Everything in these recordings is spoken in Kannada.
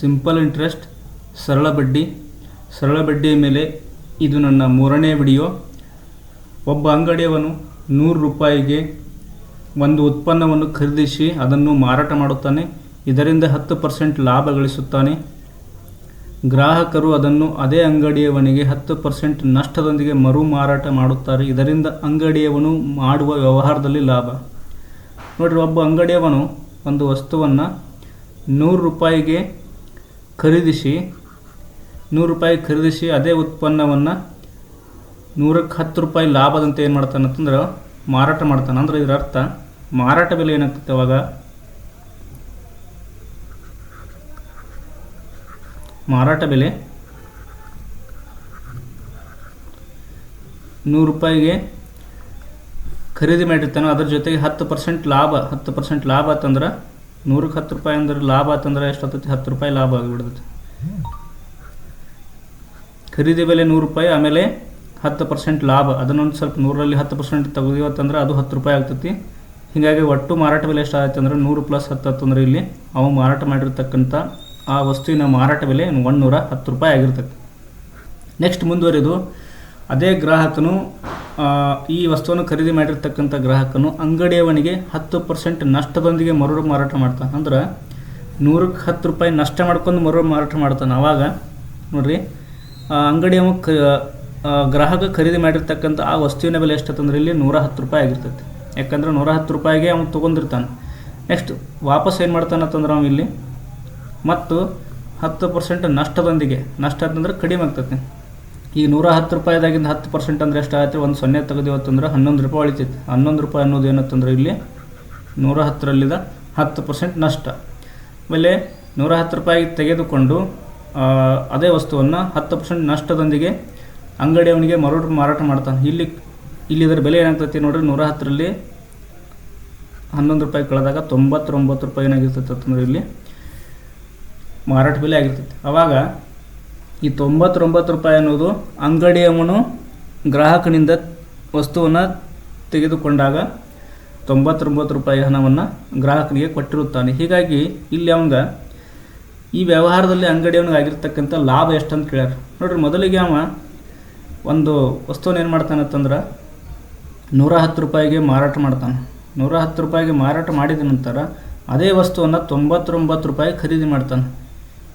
ಸಿಂಪಲ್ ಇಂಟ್ರೆಸ್ಟ್ ಸರಳ ಬಡ್ಡಿ. ಸರಳ ಬಡ್ಡಿಯ ಮೇಲೆ ಇದು ನನ್ನ ಮೂರನೇ ವಿಡಿಯೋ ಒಬ್ಬ ಅಂಗಡಿಯವನು ನೂರು ರೂಪಾಯಿಗೆ ಒಂದು ಉತ್ಪನ್ನವನ್ನು ಖರೀದಿಸಿ ಅದನ್ನು ಮಾರಾಟ ಮಾಡುತ್ತಾನೆ. ಇದರಿಂದ ಹತ್ತು ಪರ್ಸೆಂಟ್ ಲಾಭ ಗಳಿಸುತ್ತಾನೆ. ಗ್ರಾಹಕರು ಅದನ್ನು ಅದೇ ಅಂಗಡಿಯವನಿಗೆ ಹತ್ತು ಪರ್ಸೆಂಟ್ ನಷ್ಟದೊಂದಿಗೆ ಮರು ಮಾರಾಟ ಮಾಡುತ್ತಾರೆ. ಇದರಿಂದ ಅಂಗಡಿಯವನು ಮಾಡುವ ವ್ಯವಹಾರದಲ್ಲಿ ಲಾಭ. ನೋಡಿರಿ, ಒಬ್ಬ ಅಂಗಡಿಯವನು ಒಂದು ವಸ್ತುವನ್ನು ನೂರು ರೂಪಾಯಿಗೆ ಖರೀದಿಸಿ, ನೂರು ರೂಪಾಯಿ ಖರೀದಿಸಿ ಅದೇ ಉತ್ಪನ್ನವನ್ನು ನೂರಕ್ಕೆ ಹತ್ತು ರೂಪಾಯಿ ಲಾಭದಂತೆ ಏನು ಮಾಡ್ತಾನೆ ಅಂತಂದ್ರೆ ಮಾರಾಟ ಮಾಡ್ತಾನೆ. ಅಂದ್ರೆ ಇದರ ಅರ್ಥ ಮಾರಾಟ ಬೆಲೆ ಏನಾಗ್ತದೆ ಅವಾಗ? ಮಾರಾಟ ಬೆಲೆ ನೂರು ರೂಪಾಯಿಗೆ ಖರೀದಿ ಮಾಡಿರ್ತಾನೆ. ಅದ್ರ ಜೊತೆಗೆ ಹತ್ತು ಪರ್ಸೆಂಟ್ ಲಾಭ, ಹತ್ತು ಪರ್ಸೆಂಟ್ ಲಾಭ ಆತಂದ್ರೆ ನೂರಕ್ಕೆ ಹತ್ತು ರೂಪಾಯಿ ಅಂದ್ರೆ ಲಾಭ ಆತಂದ್ರೆ ಎಷ್ಟಾಗ್ತೈತಿ ಹತ್ತು ರೂಪಾಯಿ ಲಾಭ ಆಗಿಬಿಡ್ತೈತಿ. ಖರೀದಿ ಬೆಲೆ ನೂರು ರೂಪಾಯಿ, ಆಮೇಲೆ ಹತ್ತು ಪರ್ಸೆಂಟ್ ಲಾಭ. ಅದನ್ನೊಂದು ಸ್ವಲ್ಪ ನೂರರಲ್ಲಿ ಹತ್ತು ಪರ್ಸೆಂಟ್ ತೆಗೆದಿವತ್ತಂದ್ರೆ ಅದು ಹತ್ತು ರೂಪಾಯಿ ಆಗ್ತೈತಿ. ಹೀಗಾಗಿ ಒಟ್ಟು ಮಾರಾಟ ಬೆಲೆ ಎಷ್ಟು ಆಯ್ತು ಅಂದ್ರೆ ನೂರು ಪ್ಲಸ್ ಹತ್ತು ಅಂದ್ರೆ ಇಲ್ಲಿ ಅವು ಮಾರಾಟ ಮಾಡಿರ್ತಕ್ಕಂಥ ಆ ವಸ್ತುವಿನ ಮಾರಾಟ ಬೆಲೆ ಒಂದುನೂರ ಹತ್ತು ರೂಪಾಯಿ ಆಗಿರ್ತೈತಿ. ನೆಕ್ಸ್ಟ್ ಮುಂದುವರಿದು, ಅದೇ ಗ್ರಾಹಕನು ಈ ವಸ್ತುವನ್ನು ಖರೀದಿ ಮಾಡಿರ್ತಕ್ಕಂಥ ಗ್ರಾಹಕನು ಅಂಗಡಿಯವನಿಗೆ ಹತ್ತು ಪರ್ಸೆಂಟ್ ನಷ್ಟದೊಂದಿಗೆ ಮರು ಮಾರಾಟ ಮಾಡ್ತಾನೆ. ಅಂದ್ರೆ ನೂರಕ್ಕೆ ಹತ್ತು ರೂಪಾಯಿ ನಷ್ಟ ಮಾಡ್ಕೊಂಡು ಮರು ಮಾರಾಟ ಮಾಡ್ತಾನೆ. ಆವಾಗ ನೋಡ್ರಿ ಅಂಗಡಿಯವ ಕ ಗ್ರಾಹಕ ಖರೀದಿ ಮಾಡಿರ್ತಕ್ಕಂಥ ಆ ವಸ್ತುವಿನ ಬೆಲೆ ಎಷ್ಟಂದ್ರೆ ಇಲ್ಲಿ ನೂರ ಹತ್ತು ರೂಪಾಯಿ ಆಗಿರ್ತೈತಿ. ಯಾಕಂದ್ರೆ ನೂರ ಹತ್ತು ರೂಪಾಯಿಗೆ ಅವನು ತೊಗೊಂಡಿರ್ತಾನೆ. ನೆಕ್ಸ್ಟ್ ವಾಪಸ್ ಏನು ಮಾಡ್ತಾನೆ ಅಂತಂದ್ರೆ ಅವನು ಇಲ್ಲಿ, ಮತ್ತು ಹತ್ತು ಪರ್ಸೆಂಟ್ ನಷ್ಟದೊಂದಿಗೆ, ನಷ್ಟ ಅಂತಂದ್ರೆ ಕಡಿಮೆ ಆಗ್ತೈತಿ. ಈಗ ನೂರ ಹತ್ತು ರೂಪಾಯಿದಾಗಿಂದ ಹತ್ತು ಪರ್ಸೆಂಟ್ ಅಂದ್ರೆ ಎಷ್ಟಾಗುತ್ತೆ ಒಂದು ಸೊನ್ನೆ ತೆಗೆದಿವತ್ತಂದ್ರೆ ಹನ್ನೊಂದು ರೂಪಾಯಿ ಉಳಿತೈತೆ ಹನ್ನೊಂದು ರೂಪಾಯಿ ಅನ್ನೋದು ಏನಂತಂದ್ರೆ ಇಲ್ಲಿ ನೂರ ಹತ್ತರಲ್ಲಿದ ಹತ್ತು ಪರ್ಸೆಂಟ್ ನಷ್ಟ. ಆಮೇಲೆ ನೂರ ಹತ್ತು ರೂಪಾಯಿ ತೆಗೆದುಕೊಂಡು ಅದೇ ವಸ್ತುವನ್ನು ಹತ್ತು ಪರ್ಸೆಂಟ್ ನಷ್ಟದೊಂದಿಗೆ ಅಂಗಡಿಯವನಿಗೆ ಮರು ಮಾರಾಟ ಮಾಡ್ತಾನೆ ಇಲ್ಲಿ ಇಲ್ಲಿ ಇದರ ಬೆಲೆ ಏನಾಗ್ತೈತಿ ನೋಡ್ರಿ? ನೂರ ಹತ್ತರಲ್ಲಿ ಹನ್ನೊಂದು ರೂಪಾಯಿ ಕಳೆದಾಗ ತೊಂಬತ್ತೊಂಬತ್ತು ರೂಪಾಯಿ ಏನಾಗಿರ್ತೈತೆ ಅಂತಂದ್ರೆ ಇಲ್ಲಿ ಮಾರಾಟ ಬೆಲೆ ಆಗಿರ್ತೈತಿ. ಅವಾಗ ಈ ತೊಂಬತ್ತೊಂಬತ್ತು ರೂಪಾಯಿ ಅನ್ನೋದು ಅಂಗಡಿಯವನು ಗ್ರಾಹಕನಿಂದ ವಸ್ತುವನ್ನು ತೆಗೆದುಕೊಂಡಾಗ ತೊಂಬತ್ತೊಂಬತ್ತು ರೂಪಾಯಿ ಹಣವನ್ನು ಗ್ರಾಹಕನಿಗೆ ಕೊಟ್ಟಿರುತ್ತಾನೆ. ಹೀಗಾಗಿ ಇಲ್ಲಿ ಅವಂಗ ಈ ವ್ಯವಹಾರದಲ್ಲಿ ಅಂಗಡಿಯವನಿಗೆ ಆಗಿರ್ತಕ್ಕಂಥ ಲಾಭ ಎಷ್ಟು ಅಂತ ಕೇಳ್ಯಾರ. ನೋಡ್ರಿ, ಮೊದಲಿಗೆ ಅವ ಒಂದು ವಸ್ತುವನ್ನು ಏನು ಮಾಡ್ತಾನೆ ಅಂತಂದ್ರೆ ನೂರ ಹತ್ತು ರೂಪಾಯಿಗೆ ಮಾರಾಟ ಮಾಡ್ತಾನೆ. ನೂರ ಹತ್ತು ರೂಪಾಯಿಗೆ ಮಾರಾಟ ಮಾಡಿದ ನಂತರ ಅದೇ ವಸ್ತುವನ್ನು ತೊಂಬತ್ತೊಂಬತ್ತು ರೂಪಾಯಿ ಖರೀದಿ ಮಾಡ್ತಾನೆ.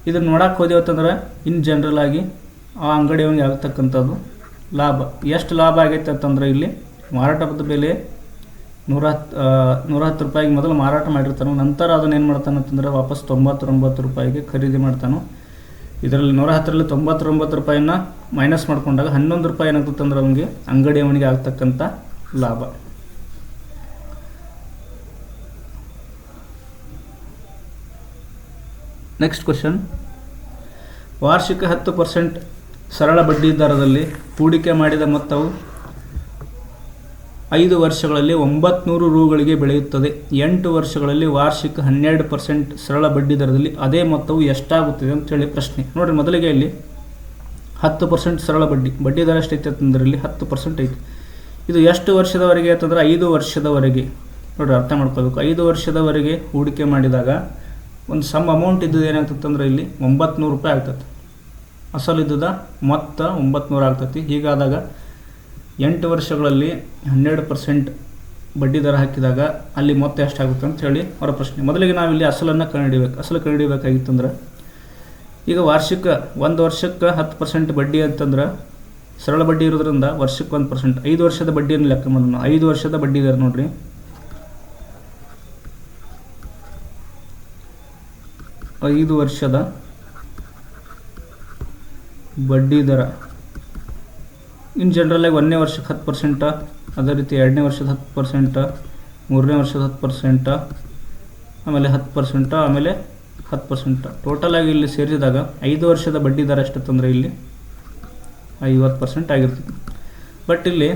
ಇದನ್ನು ನೋಡಕ್ಕೆ ಹೋದೇವತ್ತಂದ್ರೆ ಇನ್ ಜನರಲ್ ಆಗಿ ಆ ಅಂಗಡಿಯವನಿಗೆ ಆಗತಕ್ಕಂಥದ್ದು ಲಾಭ. ಎಷ್ಟು ಲಾಭ ಆಗೈತೆ ಅಂತಂದ್ರೆ ಇಲ್ಲಿ ಮಾರಾಟದ ಬೆಲೆ ನೂರ ಹತ್ತು ನೂರ ಹತ್ತು ರೂಪಾಯಿಗೆ ಮೊದಲು ಮಾರಾಟ ಮಾಡಿರ್ತಾನೆ. ನಂತರ ಅದನ್ನು ಏನು ಮಾಡ್ತಾನೆ ಅಂತಂದ್ರೆ ವಾಪಸ್ ತೊಂಬತ್ತೊಂಬತ್ತು ರೂಪಾಯಿಗೆ ಖರೀದಿ ಮಾಡ್ತಾನೆ. ಇದರಲ್ಲಿ ನೂರ ಹತ್ತರಲ್ಲಿ ತೊಂಬತ್ತೊಂಬತ್ತು ರೂಪಾಯಿನ ಮೈನಸ್ ಮಾಡಿಕೊಂಡಾಗ ಹನ್ನೊಂದು ರೂಪಾಯಿ ಏನಾಗ್ತದೆ ಅಂದ್ರೆ ಅವನಿಗೆ ಅಂಗಡಿಯವನಿಗೆ ಆಗ್ತಕ್ಕಂಥ ಲಾಭ. ನೆಕ್ಸ್ಟ್ ಕ್ವಶನ್ ವಾರ್ಷಿಕ ಹತ್ತು ಪರ್ಸೆಂಟ್ ಸರಳ ಬಡ್ಡಿ ದರದಲ್ಲಿ ಹೂಡಿಕೆ ಮಾಡಿದ ಮೊತ್ತವು ಐದು ವರ್ಷಗಳಲ್ಲಿ ಒಂಬತ್ನೂರು ರೂಗಳಿಗೆ ಬೆಳೆಯುತ್ತದೆ. ಎಂಟು ವರ್ಷಗಳಲ್ಲಿ ವಾರ್ಷಿಕ ಹನ್ನೆರಡು ಪರ್ಸೆಂಟ್ ಸರಳ ಬಡ್ಡಿ ದರದಲ್ಲಿ ಅದೇ ಮೊತ್ತವು ಎಷ್ಟಾಗುತ್ತದೆ ಅಂತೇಳಿ ಪ್ರಶ್ನೆ. ನೋಡಿರಿ, ಮೊದಲಿಗೆ ಇಲ್ಲಿ ಹತ್ತು ಪರ್ಸೆಂಟ್ ಸರಳ ಬಡ್ಡಿ. ಬಡ್ಡಿ ದರ ಎಷ್ಟೈತೆ ಅಂತಂದ್ರೆ ಇಲ್ಲಿ ಹತ್ತು ಪರ್ಸೆಂಟ್ ಐತಿ. ಇದು ಎಷ್ಟು ವರ್ಷದವರೆಗೆ ಅಂತಂದ್ರೆ ಐದು ವರ್ಷದವರೆಗೆ. ನೋಡಿರಿ, ಅರ್ಥ ಮಾಡ್ಕೋಬೇಕು ಐದು ವರ್ಷದವರೆಗೆ ಹೂಡಿಕೆ ಮಾಡಿದಾಗ ಒಂದು ಸಮ್ ಅಮೌಂಟ್ ಇದ್ದದ್ದು ಏನಾಗ್ತದೆ ಇಲ್ಲಿ ಒಂಬತ್ನೂರು ರೂಪಾಯಿ ಆಗ್ತದೆ. ಅಸಲು ಇದ್ದದ ಮೊತ್ತ ಒಂಬತ್ನೂರು ಆಗ್ತತಿ ಹೀಗಾದಾಗ ಎಂಟು ವರ್ಷಗಳಲ್ಲಿ ಹನ್ನೆರಡು ಪರ್ಸೆಂಟ್ ಬಡ್ಡಿ ದರ ಹಾಕಿದಾಗ ಅಲ್ಲಿ ಮೊತ್ತ ಎಷ್ಟಾಗುತ್ತೆ ಅಂತ ಹೇಳಿ ಅವರ ಪ್ರಶ್ನೆ. ಮೊದಲಿಗೆ ನಾವಿಲ್ಲಿ ಅಸಲನ್ನು ಕಂಡುಹಿಡಿಬೇಕು. ಅಸಲು ಕಂಡುಹಿಡಬೇಕಾಗಿತ್ತಂದ್ರೆ ಈಗ ವಾರ್ಷಿಕ ಒಂದು ವರ್ಷಕ್ಕೆ ಹತ್ತು ಪರ್ಸೆಂಟ್ ಬಡ್ಡಿ ಅಂತಂದ್ರೆ ಸರಳ ಬಡ್ಡಿ ಇರೋದ್ರಿಂದ ವರ್ಷಕ್ಕೆ ಒಂದು ಪರ್ಸೆಂಟ್ ಐದು ವರ್ಷದ ಬಡ್ಡಿಯನ್ನು ಲೆಕ್ಕ ಮಾಡೋಣ. ಐದು ವರ್ಷದ ಬಡ್ಡಿ ದರ ನೋಡ್ರಿ. ಐದು ವರ್ಷದ ಬಡ್ಡಿ ದರ. ಇನ್ ಆಗಿ ಒಂದನೇ ವರ್ಷಕ್ಕೆ ಹತ್ತು ಪರ್ಸೆಂಟ ಅದೇ ರೀತಿ ಎರಡನೇ ವರ್ಷದ ಹತ್ತು ಪರ್ಸೆಂಟ ಮೂರನೇ ವರ್ಷದ ಹತ್ತು ಪರ್ಸೆಂಟ ಆಮೇಲೆ ಹತ್ತು ಪರ್ಸೆಂಟ ಆಮೇಲೆ ಹತ್ತು ಪರ್ಸೆಂಟ ಟೋಟಲಾಗಿ ಇಲ್ಲಿ ಸೇರಿಸಿದಾಗ ಐದು ವರ್ಷದ ಬಡ್ಡಿ ದರ ಎಷ್ಟಂತಂದರೆ ಇಲ್ಲಿ ಐವತ್ತು ಪರ್ಸೆಂಟ್ ಆಗಿರ್ತದೆ. ಬಟ್ ಇಲ್ಲಿ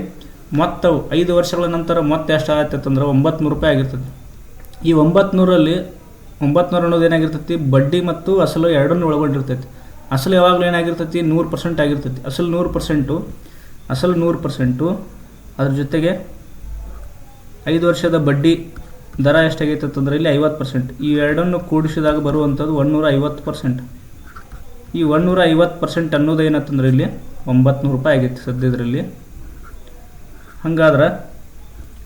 ಮೊತ್ತವು, ಐದು ವರ್ಷಗಳ ನಂತರ ಮೊತ್ತ ಎಷ್ಟು ಅಂದ್ರೆ ಒಂಬತ್ತು ರೂಪಾಯಿ ಆಗಿರ್ತದೆ. ಈ ಒಂಬತ್ತು ಒಂಬತ್ತು ಅನ್ನೋದು ಏನಾಗಿರ್ತೈತಿ? ಬಡ್ಡಿ ಮತ್ತು ಅಸಲು ಎರಡನ್ನೂ ಒಳಗೊಂಡಿರ್ತೈತಿ. ಅಸಲು ಯಾವಾಗಲೂ ಏನಾಗಿರ್ತೈತಿ? ನೂರು ಪರ್ಸೆಂಟ್ ಆಗಿರ್ತೈತಿ. ಅಸಲು ನೂರು ಪರ್ಸೆಂಟು ಅಸಲು ನೂರು ಪರ್ಸೆಂಟು ಅದ್ರ ಜೊತೆಗೆ ಐದು ವರ್ಷದ ಬಡ್ಡಿ ದರ ಎಷ್ಟಾಗೈತೆ ಅಂತಂದ್ರೆ ಇಲ್ಲಿ ಐವತ್ತು ಪರ್ಸೆಂಟ್ ಈ ಎರಡನ್ನು ಕೂಡಿಸಿದಾಗ ಬರುವಂಥದ್ದು ಒನ್ನೂರ ಐವತ್ತು ಪರ್ಸೆಂಟ್ ಈ ಒನ್ನೂರ ಐವತ್ತು ಪರ್ಸೆಂಟ್ ಅನ್ನೋದು ಏನಂತಂದ್ರೆ ಇಲ್ಲಿ ಒಂಬತ್ತು ನೂರು ರೂಪಾಯಿ ಆಗೈತೆ ಸದ್ಯದ್ರಲ್ಲಿ ಹಂಗಾದ್ರೆ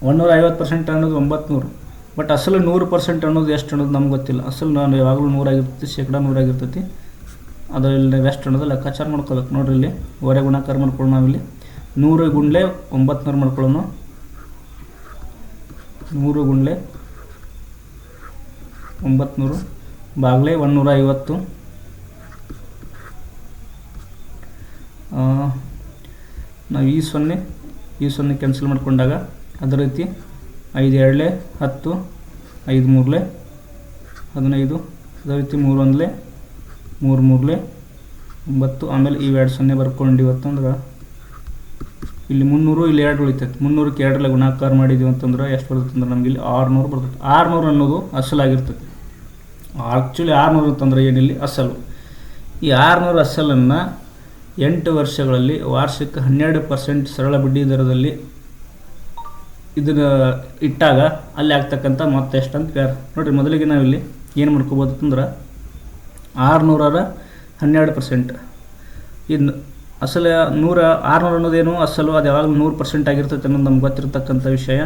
ಒನ್ನೂರ ಐವತ್ತು ಪರ್ಸೆಂಟ್ ಅನ್ನೋದು ಒಂಬತ್ತು ನೂರು ಬಟ್ ಅಸಲು ನೂರು ಪರ್ಸೆಂಟ್ ಅನ್ನೋದು ಎಷ್ಟು ಅನ್ನೋದು ನಮ್ಗೆ ಗೊತ್ತಿಲ್ಲ. ಅಸಲು ನಾನು ಯಾವಾಗಲೂ ನೂರಾಗಿರ್ತೈತಿ, ಶೇಕಡ ನೂರಾಗಿರ್ತೈತಿ. ಅದರಲ್ಲಿ ಎಷ್ಟು ಅನ್ನೋದು ಲೆಕ್ಕಾಚಾರ ಮಾಡ್ಕೋಬೇಕು. ನೋಡ್ರಿ ಇಲ್ಲಿ, ಹೊರೆ ಗುಣಾಕಾರ ಮಾಡ್ಕೊಳ್ಳೋಣ ನಾವಿಲ್ಲಿ. ನೂರು ಗುಂಡ್ಲೆ ಒಂಬತ್ತು ನೂರು ಮಾಡ್ಕೊಳ್ಳೋಣ. ನೂರು ಗುಂಡ್ಲೆ ಒಂಬತ್ತು ನೂರು ಬಾಗ್ಲೆ ಒನ್ನೂರ ಐವತ್ತು. ನಾವು ಈ ಸೊನ್ನೆ ಈ ಸೊನ್ನೆ ಕ್ಯಾನ್ಸಲ್ ಮಾಡಿಕೊಂಡಾಗ ಅದೇ ರೀತಿ ಐದು ಎರಡಲೆ, ಹತ್ತು, ಐದು ಮೂರಲೆ, ಹದಿನೈದು ಅದೇ ರೀತಿ ಮೂರು ಒಂದಲೆ, ಮೂರು ಮೂರಲೆ, ಒಂಬತ್ತು. ಆಮೇಲೆ ಇವೆರಡು ಸೊನ್ನೆ ಬರ್ಕೊಂಡು ಇವತ್ತಂದ್ರೆ ಇಲ್ಲಿ ಮುನ್ನೂರು, ಇಲ್ಲಿ ಎರಡು ಉಳಿತೈತೆ. ಮುನ್ನೂರಕ್ಕೆ ಎರಡರಲ್ಲೇ ಗುಣಾಕಾರ ಮಾಡಿದ್ದೀವಿ ಅಂತಂದ್ರೆ ಎಷ್ಟು ಬರ್ತೈತೆ ನಮ್ಗೆ ಇಲ್ಲಿ ಆರುನೂರು ಬರ್ತೈತೆ. ಆರುನೂರು ಅನ್ನೋದು ಅಸಲಾಗಿರ್ತೈತಿ. ಆ್ಯಕ್ಚುಲಿ ಆರುನೂರು ಅಂತಂದ್ರೆ ಏನಿಲ್ಲಿ? ಅಸಲು. ಈ ಆರುನೂರು ಅಸಲನ್ನು ಎಂಟು ವರ್ಷಗಳಲ್ಲಿ ವಾರ್ಷಿಕ ಹನ್ನೆರಡು ಪರ್ಸೆಂಟ್ ಸರಳ ಬಡ್ಡಿ ದರದಲ್ಲಿ ಇದನ್ನು ಇಟ್ಟಾಗ ಅಲ್ಲಿ ಆಗ್ತಕ್ಕಂಥ ಮೊತ್ತ ಎಷ್ಟು ಅಂತ ಕೇಳ ನೋಡಿರಿ, ಮೊದಲಿಗೆ ನಾವಿಲ್ಲಿ ಏನು ಮಾಡ್ಕೋಬೋದು ಅಂತಂದ್ರೆ ಆರುನೂರರ ಹನ್ನೆರಡು ಪರ್ಸೆಂಟ್ ಇನ್ನು ಅಸಲು ನೂರ, ಆರುನೂರು ಅನ್ನೋದೇನು ಅಸಲು, ಅದು ಯಾವಾಗಲೂ ನೂರು ಪರ್ಸೆಂಟ್ ಆಗಿರ್ತೈತೆ ಅನ್ನೋದು ನಮ್ಗೆ ಗೊತ್ತಿರತಕ್ಕಂಥ ವಿಷಯ.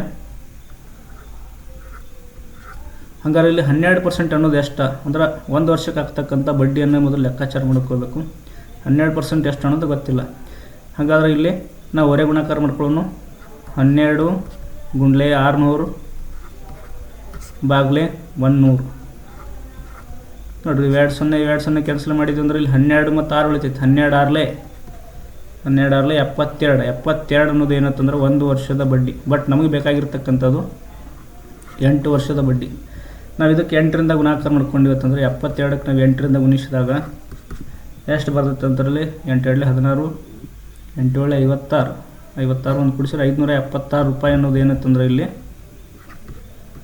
ಹಂಗಾರೆ ಇಲ್ಲಿ ಹನ್ನೆರಡು ಪರ್ಸೆಂಟ್ ಅನ್ನೋದು ಎಷ್ಟು? ಅಂದ್ರೆ ಒಂದು ವರ್ಷಕ್ಕೆ ಆಗ್ತಕ್ಕಂಥ ಬಡ್ಡಿಯನ್ನು ಮೊದಲು ಲೆಕ್ಕಾಚಾರ ಮಾಡ್ಕೋಬೇಕು ಹನ್ನೆರಡು ಪರ್ಸೆಂಟ್ ಎಷ್ಟು ಅನ್ನೋದು ಗೊತ್ತಿಲ್ಲ. ಹಾಗಾದ್ರೆ ಇಲ್ಲಿ ನಾವು ಹೊರೆ ಗುಣಾಕಾರ ಮಾಡ್ಕೊಳ್ಳೋಣ ಹನ್ನೆರಡು ಗುಂಡ್ಲೆ ಆರುನೂರು, ಬಾಗ್ಲೆ ಒನ್ನೂರು ನೋಡ್ರಿ, ಎರಡು ಸೊನ್ನೆ ಎರಡು ಸೊನ್ನೆ ಕ್ಯಾನ್ಸಲ್ ಮಾಡಿದ್ವಿ ಅಂದ್ರೆ ಇಲ್ಲಿ ಹನ್ನೆರಡು ಮತ್ತು ಆರು ಉಳಿತೈತೆ. ಹನ್ನೆರಡು ಆರ್ಲೆ ಹನ್ನೆರಡು ಆರ್ಲೆ ಎಪ್ಪತ್ತೆರಡು. ಎಪ್ಪತ್ತೆರಡು ಅನ್ನೋದು ಏನಂತಂದ್ರೆ ಒಂದು ವರ್ಷದ ಬಡ್ಡಿ. ಬಟ್ ನಮಗೆ ಬೇಕಾಗಿರ್ತಕ್ಕಂಥದ್ದು ಎಂಟು ವರ್ಷದ ಬಡ್ಡಿ. ನಾವು ಇದಕ್ಕೆ ಎಂಟರಿಂದ ಗುಣಾಕಾರ ಮಾಡ್ಕೊಂಡಿವತ್ತಂದ್ರೆ ಎಪ್ಪತ್ತೆರಡಕ್ಕೆ ನಾವು ಎಂಟರಿಂದ ಗುಣಿಸಿದಾಗ ಎಷ್ಟು ಬರ್ತೈತೆ ಅಂತರಲ್ಲಿ ಎಂಟು ಎರಡಲೆ ಹದಿನಾರು, ಎಂಟು ಏಳೆ ಐವತ್ತಾರು. ಐವತ್ತಾರು ಒಂದು ಕುಡಿಸಿದ್ರೆ ಐದುನೂರ ಎಪ್ಪತ್ತಾರು ರೂಪಾಯಿ ಅನ್ನೋದು ಏನಂತಂದ್ರೆ ಇಲ್ಲಿ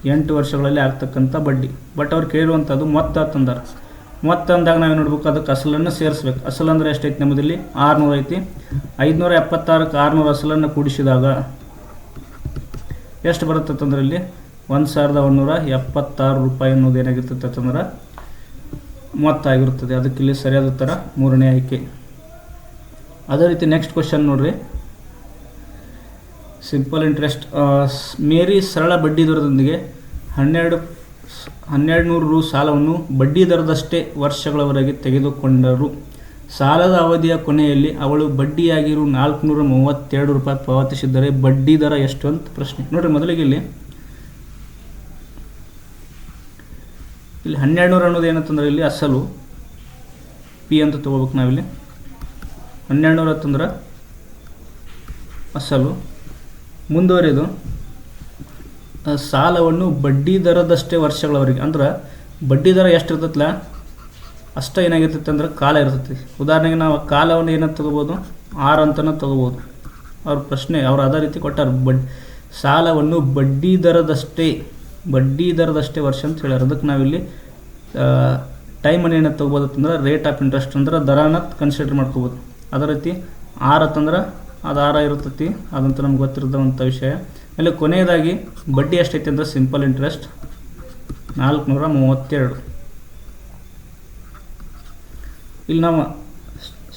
ಎಂಟು ವರ್ಷಗಳಲ್ಲಿ ಆಗ್ತಕ್ಕಂಥ ಬಡ್ಡಿ. ಬಟ್ ಅವ್ರು ಕೇಳುವಂಥದ್ದು ಮೊತ್ತ ತಂದಾರ. ಮೊತ್ತ ಅಂದಾಗ ನಾವು ನೋಡ್ಬೇಕು? ಅದಕ್ಕೆ ಅಸಲನ್ನು ಸೇರಿಸ್ಬೇಕು. ಅಸಲು ಅಂದ್ರೆ ಎಷ್ಟೈತಿ ನಮ್ಮದಿಲ್ಲಿ? ಆರುನೂರು ಐತಿ. ಐದುನೂರ ಎಪ್ಪತ್ತಾರಕ್ಕೆ ಆರುನೂರು ಅಸಲನ್ನು ಕೂಡಿಸಿದಾಗ ಎಷ್ಟು ಬರುತ್ತೆ ಅಂತಂದ್ರೆ ಇಲ್ಲಿ? ಒಂದು ಸಾವಿರದ ಒಂದೂರ ಎಪ್ಪತ್ತಾರು ರೂಪಾಯಿ ಅನ್ನೋದು ಏನಾಗಿರ್ತೈತೆ ಅಂತಂದ್ರೆ ಮೊತ್ತ ಆಗಿರುತ್ತದೆ ಅದಕ್ಕೆ ಇಲ್ಲಿ ಸರಿಯಾದ ಥರ ಮೂರನೇ ಆಯ್ಕೆ. ಅದೇ ರೀತಿ ನೆಕ್ಸ್ಟ್ ಕ್ವಶನ್ ನೋಡ್ರಿ. ಸಿಂಪಲ್ ಇಂಟ್ರೆಸ್ಟ್ ಮೇರಿ ಸರಳ ಬಡ್ಡಿ ದರದೊಂದಿಗೆ ಹನ್ನೆರಡು ಹನ್ನೆರಡು ನೂರು ರು ಸಾಲವನ್ನು ಬಡ್ಡಿ ದರದಷ್ಟೇ ವರ್ಷಗಳವರೆಗೆ ತೆಗೆದುಕೊಂಡರು. ಸಾಲದ ಅವಧಿಯ ಕೊನೆಯಲ್ಲಿ ಅವಳು ಬಡ್ಡಿಯಾಗಿರು ನಾಲ್ಕುನೂರ ಮೂವತ್ತೆರಡು ರೂಪಾಯಿ ಪಾವತಿಸಿದರೆ ಬಡ್ಡಿ ದರ ಎಷ್ಟು ಅಂತ ಪ್ರಶ್ನೆ. ನೋಡ್ರಿ ಮೊದಲಿಗೆ ಇಲ್ಲಿ. ಇಲ್ಲಿ ಹನ್ನೆರಡು ನೂರು ಅನ್ನೋದು ಏನಂತಂದ್ರೆ ಇಲ್ಲಿ ಅಸಲು ಪಿ ಅಂತ ತಗೋಬೇಕು ನಾವಿಲ್ಲಿ. ಹನ್ನೆರಡು ನೂರ ಅಂತಂದ್ರೆ ಅಸಲು. ಮುಂದುವರಿದು ಸಾಲವನ್ನು ಬಡ್ಡಿ ದರದಷ್ಟೇ ವರ್ಷಗಳವರೆಗೆ, ಅಂದ್ರೆ ಬಡ್ಡಿ ದರ ಎಷ್ಟು ಇರ್ತೈತಲ್ಲ ಅಷ್ಟೇ ಏನಾಗಿರ್ತೈತೆ ಅಂದ್ರೆ ಕಾಲ ಇರ್ತೈತಿ. ಉದಾಹರಣೆಗೆ ನಾವು ಕಾಲವನ್ನು ಏನಂತ ತಗೋಬೋದು? ಆರು ಅಂತಲೂ ತಗೋಬೋದು. ಅವ್ರ ಪ್ರಶ್ನೆ, ಅವ್ರು ಅದೇ ರೀತಿ ಕೊಟ್ಟಾರ, ಬಡ್, ಸಾಲವನ್ನು ಬಡ್ಡಿ ದರದಷ್ಟೇ ಬಡ್ಡಿ ದರದಷ್ಟೇ ವರ್ಷ ಅಂತ ಹೇಳ್ಯಾರ. ಅದಕ್ಕೆ ನಾವಿಲ್ಲಿ ಟೈಮನ್ನು ಏನಂತ ತೊಗೋಬೋದು ಅಂತಂದ್ರೆ ರೇಟ್ ಆಫ್ ಇಂಟ್ರೆಸ್ಟ್ ಅಂದ್ರೆ ದರನ ಕನ್ಸಿಡರ್ ಮಾಡ್ಕೋಬೋದು. ಅದೇ ರೀತಿ ಆರು ಅಂತಂದ್ರೆ ಅದು ಆರ ಇರ್ತೈತಿ ಅದಂತ ನಮ್ಗೆ ಗೊತ್ತಿರೋದಂಥ ವಿಷಯ. ಆಮೇಲೆ ಕೊನೆಯದಾಗಿ, ಬಡ್ಡಿ ಎಷ್ಟೈತಿ ಅಂದ್ರೆ ಸಿಂಪಲ್ ಇಂಟ್ರೆಸ್ಟ್ ನಾಲ್ಕುನೂರ ಮೂವತ್ತೆರಡು. ಇಲ್ಲಿ ನಾವು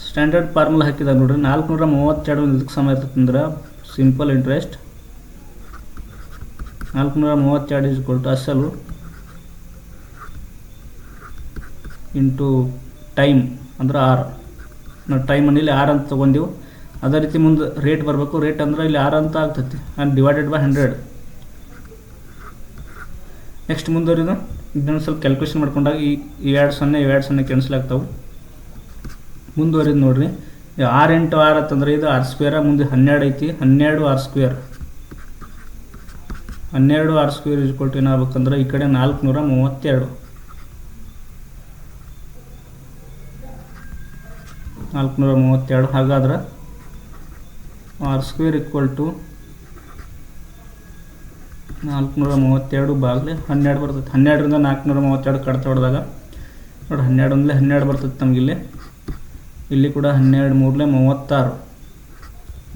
ಸ್ಟ್ಯಾಂಡರ್ಡ್ ಫಾರ್ಮುಲಾ ಹಾಕಿದಾಗ ನೋಡ್ರಿ, ನಾಲ್ಕುನೂರ ಮೂವತ್ತೆರಡು ಇದಕ್ಕೆ ಸಮ ಇರ್ತೈತೆ ಅಂದ್ರೆ ಸಿಂಪಲ್ ಇಂಟ್ರೆಸ್ಟ್ ನಾಲ್ಕುನೂರ ಮೂವತ್ತೆರಡು ಇಸ್ ಕೊಟ್ಟು ಅಸಲು ಇಂಟು ಟೈಮ್ ಅಂದ್ರೆ ಆರು. ನಾವು ಟೈಮನ್ನು ಇಲ್ಲಿ ಆರು ಅಂತ ತೊಗೊಂಡಿವು. ಅದೇ ರೀತಿ ಮುಂದೆ ರೇಟ್ ಬರಬೇಕು. ರೇಟ್ ಅಂದ್ರೆ ಇಲ್ಲಿ ಆರು ಅಂತ ಆಗ್ತೈತಿ. And divided by hundred next ಮುಂದುವರಿದು, ಇದನ್ನು ಸ್ವಲ್ಪ ಕ್ಯಾಲ್ಕುಲೇಷನ್ ಮಾಡ್ಕೊಂಡಾಗ ಈ ಎರಡು ಸೊನ್ನೆ ಎರಡು ಸೊನ್ನೆ ಕ್ಯಾನ್ಸಲ್ ಆಗ್ತಾವೆ. ಮುಂದುವರಿದು ನೋಡ್ರಿ. ಆರು ಎಂಟು ಆರು ಅಂತಂದ್ರೆ ಇದು ಆರ್ ಸ್ಕ್ವೇರ ಮುಂದೆ ಹನ್ನೆರಡು ಐತಿ. ಹನ್ನೆರಡು ಆರ್ ಸ್ಕ್ವೇರ್ ಹನ್ನೆರಡು ಆರ್ ಸ್ಕ್ವೇರ್ ಇಸ್ಕೊಟ್ಟು ಏನಾಗಬೇಕಂದ್ರೆ ಈ ಕಡೆ ನಾಲ್ಕುನೂರ ಮೂವತ್ತೆರಡು. ನಾಲ್ಕುನೂರ ಮೂವತ್ತೆರಡು. ಹಾಗಾದ್ರೆ ಆರ್ ಸ್ಕ್ವೇರ್ ಈಕ್ವಲ್ ಟು ನಾಲ್ಕುನೂರ ಮೂವತ್ತೆರಡು ಬಾಗಿಲೆ ಹನ್ನೆರಡು ಬರ್ತೈತೆ ಹನ್ನೆರಡರಿಂದ ನಾಲ್ಕುನೂರ ಮೂವತ್ತೆರಡು ಕಡ್ತ ಹೊಡೆದಾಗ, ನೋಡಿ ಹನ್ನೆರಡು ಒಂದಲೇ ಹನ್ನೆರಡು ಬರ್ತೈತೆ ನಮಗಿಲ್ಲಿ ಇಲ್ಲಿ. ಕೂಡ ಹನ್ನೆರಡು ಮೂರಲೇ ಮೂವತ್ತಾರು.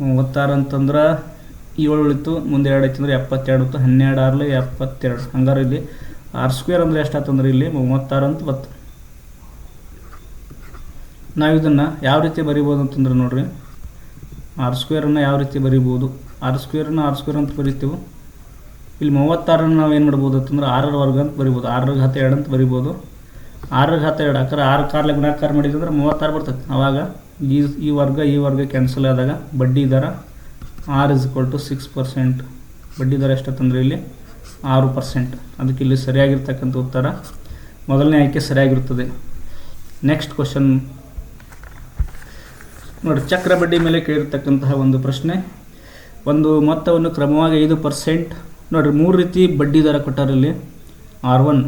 ಮೂವತ್ತಾರು ಅಂತಂದ್ರೆ ಏಳು ಉಳಿತು ಮುಂದೆ ಎರಡು ಐತಿ ಅಂದರೆ ಎಪ್ಪತ್ತೆರಡು ಇತ್ತು, ಹನ್ನೆರಡು ಆರ್ಲೆ ಎಪ್ಪತ್ತೆರಡು. ಹಂಗಾರೆ ಇಲ್ಲಿ ಆರ್ ಸ್ಕ್ವೇರ್ ಅಂದರೆ ಎಷ್ಟಾಯ್ತು ಇಲ್ಲಿ ಮೂವತ್ತಾರು ಅಂತ ಬತ್ತು ನಾವು ಇದನ್ನು ಯಾವ ರೀತಿ ಬರಿಬೋದು ಅಂತಂದ್ರೆ ನೋಡ್ರಿ. ಆರ್ ಸ್ಕ್ವೇರನ್ನು ಯಾವ ರೀತಿ ಬರಿಬೋದು ಆರ್ ಸ್ಕ್ವೇರನ್ನು ಆರ್ ಸ್ಕ್ವೇರ್ ಅಂತ ಬರಿತೀವಿ? ಇಲ್ಲಿ ಮೂವತ್ತಾರನ್ನು ನಾವು ಏನು ಮಾಡ್ಬೋದು ಅಂತಂದ್ರೆ ಆರರ ವರ್ಗ ಅಂತ ಬರಿಬೋದು. ಆರರ ಘಾತ ಎರಡು ಅಂತ ಬರಿಬೋದು. ಆರರ ಘಾತ ಎರಡು ಯಾಕಂದ್ರೆ ಆರು ಕಾರ್ಲೆ ಗುಣಾಕಾರ ಮಾಡಿದ್ರೆ ಮೂವತ್ತಾರು ಬರ್ತದೆ ಅವಾಗ ಈ ಈ ವರ್ಗ ಈ ವರ್ಗ ಕ್ಯಾನ್ಸಲ್ ಆದಾಗ ಬಡ್ಡಿ ದರ R is equal to six percent ಬಡ್ಡಿ ದರ ಎಷ್ಟಂತಂದ್ರೆ ಇಲ್ಲಿ ಆರು ಪರ್ಸೆಂಟ್ ಅದಕ್ಕೆ ಇಲ್ಲಿ ಸರಿಯಾಗಿರ್ತಕ್ಕಂಥ ಉತ್ತರ ಮೊದಲನೇ ಆಯ್ಕೆ ಸರಿಯಾಗಿರುತ್ತದೆ ನೆಕ್ಸ್ಟ್ ಕ್ವಶನ್ ನೋಡಿ, ಚಕ್ರ ಬಡ್ಡಿ ಮೇಲೆ ಕೇಳಿರ್ತಕ್ಕಂತಹ ಒಂದು ಪ್ರಶ್ನೆ. ಒಂದು ಮೊತ್ತವನ್ನು ಕ್ರಮವಾಗಿ ಐದು ಪರ್ಸೆಂಟ್ ನೋಡಿರಿ, ಮೂರು ರೀತಿ ಬಡ್ಡಿ ದರ ಕೊಟ್ಟಾರಲ್ಲಿ ಆರ್ ಒನ್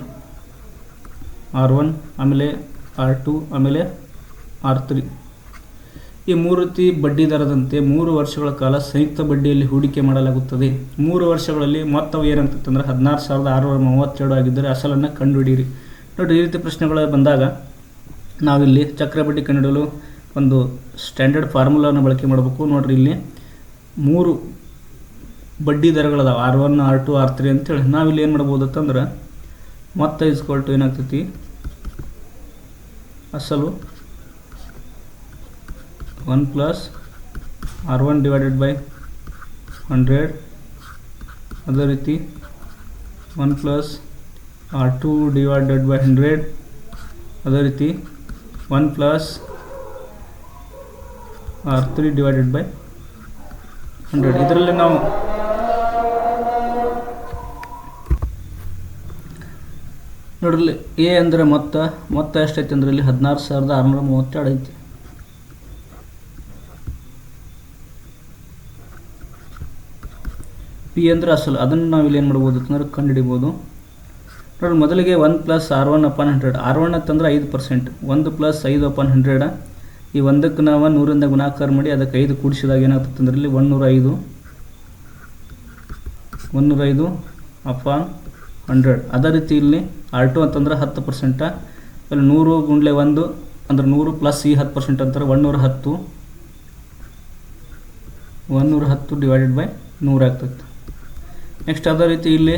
ಆರ್ ಒನ್ ಆಮೇಲೆ ಆರ್ ಟು ಆಮೇಲೆ ಆರ್ ತ್ರೀ ಈ ಮೂರು ರೀತಿ ಬಡ್ಡಿ ದರದಂತೆ ಮೂರು ವರ್ಷಗಳ ಕಾಲ ಸಂಯುಕ್ತ ಬಡ್ಡಿಯಲ್ಲಿ ಹೂಡಿಕೆ ಮಾಡಲಾಗುತ್ತದೆ. ಮೂರು ವರ್ಷಗಳಲ್ಲಿ ಮೊತ್ತವು ಏನಂತಂದ್ರೆ ಹದಿನಾರು ಸಾವಿರದ ಆರುನೂರ ಮೂವತ್ತೆರಡು ಆಗಿದ್ದರೆ ಅಸಲನ್ನು ಕಂಡುಹಿಡಿಯಿರಿ. ನೋಡಿ ಈ ರೀತಿ ಪ್ರಶ್ನೆಗಳು ಬಂದಾಗ ನಾವಿಲ್ಲಿ ಚಕ್ರ ಬಡ್ಡಿ ಕಂಡುಹಿಡಲು ಒಂದು ಸ್ಟ್ಯಾಂಡರ್ಡ್ ಫಾರ್ಮುಲಾನ ಬಳಕೆ ಮಾಡಬೇಕು. ನೋಡ್ರಿ ಇಲ್ಲಿ ಮೂರು ಬಡ್ಡಿ ದರಗಳದಾವೆ. R one R two R three ಅಂತೇಳಿ. ನಾವಿಲ್ಲಿ ಏನು ಮಾಡ್ಬೋದು ಅಂತಂದ್ರೆ ಮೊತ್ತ ಇಸ್ಕೊಳ್ತು ಏನಾಗ್ತೈತಿ? ಅಸಲು one plus R one divided by hundred ಅದೇ ರೀತಿ one plus R two divided by hundred ಅದೇ ರೀತಿ one plus R three divided by hundred ಇದರಲ್ಲಿ ನಾವು ನೋಡ್ರಿ ಎ ಅಂದರೆ ಮೊತ್ತ ಮೊತ್ತ ಎಷ್ಟೈತೆ ಅಂದ್ರೆ ಇಲ್ಲಿ ಹದಿನಾರು ಸಾವಿರದ ಆರುನೂರ ಮೂವತ್ತೆರಡು ಐತಿ. ಪಿ ಅಂದರೆ ಅಸಲು, ಅದನ್ನು ನಾವು ಇಲ್ಲಿ ಏನು ಮಾಡ್ಬೋದು ಅಂತಂದ್ರೆ ಕಂಡುಹಿಡಿಬೋದು. ನೋಡಿ ಮೊದಲಿಗೆ one plus R one upon hundred R one ಅಂತಂದ್ರೆ ಐದು ಪರ್ಸೆಂಟ್ ಒಂದು ಪ್ಲಸ್ ಐದು ಅಪಾನ್ ಹಂಡ್ರೆಡ ಈ ಒಂದಕ್ಕೆ ನಾವು ನೂರಿಂದ ಗುಣಾಕಾರ ಮಾಡಿ ಅದಕ್ಕೆ ಐದು ಕೂಡಿಸಿದಾಗ ಏನಾಗ್ತದೆ ಅಂದ್ರೆ ಇಲ್ಲಿ ಒನ್ನೂರ ಐದು ಒನ್ನೂರ ಐದು ಅಪಾನ್ ಹಂಡ್ರೆಡ್ ಅದೇ ರೀತಿ ಇಲ್ಲಿ ಆರ್ ಟು ಅಂತಂದ್ರೆ ಹತ್ತು ಪರ್ಸೆಂಟ ಇಲ್ಲಿ ನೂರು ಗುಂಡ್ಲೆ ಒಂದು ಅಂದ್ರೆ ನೂರು ಪ್ಲಸ್ ಈ ಹತ್ತು ಪರ್ಸೆಂಟ್ ಅಂತಾರೆ ಒನ್ನೂರ ಹತ್ತು. ಒನ್ನೂರ ಹತ್ತು ಡಿವೈಡೆಡ್ ಬೈ ನೂರು ಆಗ್ತದೆ ನೆಕ್ಸ್ಟ್ ಅದೇ ರೀತಿ ಇಲ್ಲಿ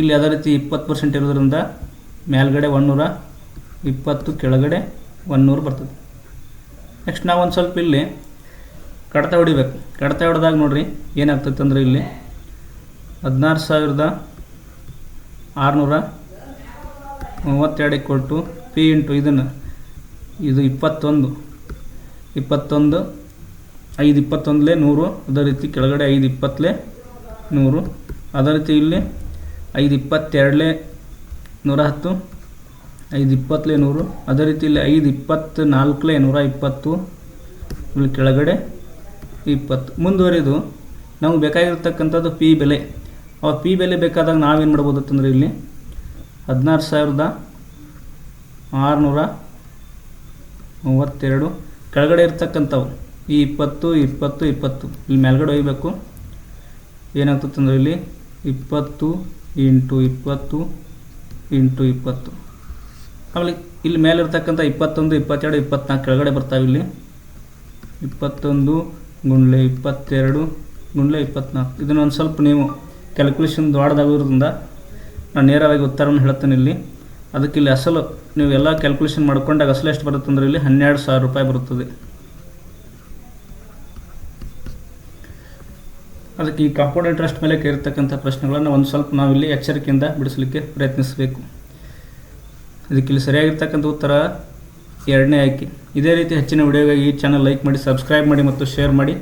ಇಲ್ಲಿ ಅದೇ ರೀತಿ ಇಪ್ಪತ್ತು ಪರ್ಸೆಂಟ್ ಇರೋದ್ರಿಂದ ಮೇಲ್ಗಡೆ ಒನ್ನೂರ ಇಪ್ಪತ್ತು, ಕೆಳಗಡೆ ಒನ್ನೂರು ಬರ್ತದೆ. ನೆಕ್ಸ್ಟ್ ನಾವು ಒಂದು ಸ್ವಲ್ಪ ಇಲ್ಲಿ ಕಡತ ಹೊಡಿಬೇಕು. ಕಡತ ಹೊಡೆದಾಗ ನೋಡ್ರಿ ಏನಾಗ್ತೈತೆ ಅಂದರೆ ಇಲ್ಲಿ ಹದಿನಾರು ಸಾವಿರದ ಆರುನೂರ ಮೂವತ್ತೆರಡಕ್ಕೆ ಕೊಟ್ಟು ಪಿ ಇಂಟು ಇದನ್ನು ಇದು ಇಪ್ಪತ್ತೊಂದು. ಇಪ್ಪತ್ತೊಂದು, ಐದು ಇಪ್ಪತ್ತೊಂದಲೇ ನೂರು, ಅದೇ ರೀತಿ ಕೆಳಗಡೆ ಐದು ಇಪ್ಪತ್ತಲೇ ನೂರು. ಅದೇ ರೀತಿ ಇಲ್ಲಿ ಐದು ಇಪ್ಪತ್ತೆರಡಲೇ ನೂರ ಹತ್ತು. ಐದು ಇಪ್ಪತ್ತಲೇ ನೂರು. ಅದೇ ರೀತಿ ಇಲ್ಲಿ ಐದು ಇಪ್ಪತ್ತು ನಾಲ್ಕಲೇ ನೂರ ಇಪ್ಪತ್ತು ಇಲ್ಲಿ ಕೆಳಗಡೆ ಇಪ್ಪತ್ತು. ಮುಂದುವರಿದು ನಮಗೆ ಬೇಕಾಗಿರ್ತಕ್ಕಂಥದ್ದು ಪಿ ಬೆಲೆ. ಆ ಪಿ ಬೆಲೆ ಬೇಕಾದಾಗ ನಾವೇನು ಮಾಡ್ಬೋದು ಅಂತಂದರೆ ಇಲ್ಲಿ ಹದಿನಾರು ಸಾವಿರದ ಆರುನೂರ ಮೂವತ್ತೆರಡು. ಕೆಳಗಡೆ ಇರ್ತಕ್ಕಂಥವು ಈ ಇಪ್ಪತ್ತು ಇಪ್ಪತ್ತು ಇಪ್ಪತ್ತು. ಇಲ್ಲಿ ಮೇಲ್ಗಡೆ ಒಯ್ಯಬೇಕು ಏನಾಗ್ತದೆ ಅಂದ್ರೆ ಇಲ್ಲಿ ಇಪ್ಪತ್ತು ಇಂಟು ಇಪ್ಪತ್ತು ಇಂಟು ಇಪ್ಪತ್ತು. ಆಮೇಲೆ ಇಲ್ಲಿ ಮೇಲಿರ್ತಕ್ಕಂಥ ಇಪ್ಪತ್ತೊಂದು, ಇಪ್ಪತ್ತೆರಡು, ಇಪ್ಪತ್ನಾಲ್ಕು ಕೆಳಗಡೆ ಬರ್ತಾವೆ ಇಲ್ಲಿ. ಇಪ್ಪತ್ತೊಂದು ಗುಂಡ್ಲೆ ಇಪ್ಪತ್ತೆರಡು ಗುಂಡ್ಲೆ ಇಪ್ಪತ್ನಾಲ್ಕು. ಇದನ್ನು ಒಂದು ಸ್ವಲ್ಪ ನೀವು ಕ್ಯಾಲ್ಕುಲೇಷನ್ ದೊಡ್ಡದಾಗಿರೋದ್ರಿಂದ ನಾನು ನೇರವಾಗಿ ಉತ್ತರವನ್ನು ಹೇಳ್ತೇನೆ ಇಲ್ಲಿ. ಅದಕ್ಕೆ ಇಲ್ಲಿ ಅಸಲು ನೀವು ಎಲ್ಲ ಕ್ಯಾಲ್ಕುಲೇಷನ್ ಮಾಡ್ಕೊಂಡಾಗ ಅಸಲು ಎಷ್ಟು ಬರುತ್ತೆ ಅಂದ್ರೆ ಇಲ್ಲಿ ಹನ್ನೆರಡು ಸಾವಿರ ರೂಪಾಯಿ ಬರುತ್ತದೆ. ಅದಕ್ಕೆ ಈ ಕಾಂಪೌಂಡ್ ಇಂಟ್ರೆಸ್ಟ್ ಮೇಲೆ ಕೇಳಿರ್ತಕ್ಕಂಥ ಪ್ರಶ್ನೆಗಳನ್ನು ಒಂದು ಸ್ವಲ್ಪ ನಾವಿಲ್ಲಿ ಎಚ್ಚರಿಕೆಯಿಂದ ಬಿಡಿಸಲಿಕ್ಕೆ ಪ್ರಯತ್ನಿಸಬೇಕು. ಇದಕ್ಕೆ ಇಲ್ಲಿ ಸರಿಯಾಗಿರ್ತಕ್ಕಂಥ ಉತ್ತರ ಎರಡನೇ ಆಯ್ಕೆ. ಇದೇ ರೀತಿ ಹೆಚ್ಚಿನ ವಿಡಿಯೋಗಾಗಿ ಈ ಚಾನಲ್ ಲೈಕ್ ಮಾಡಿ ಸಬ್ಸ್ಕ್ರೈಬ್ ಮಾಡಿ ಮತ್ತು ಶೇರ್ ಮಾಡಿ.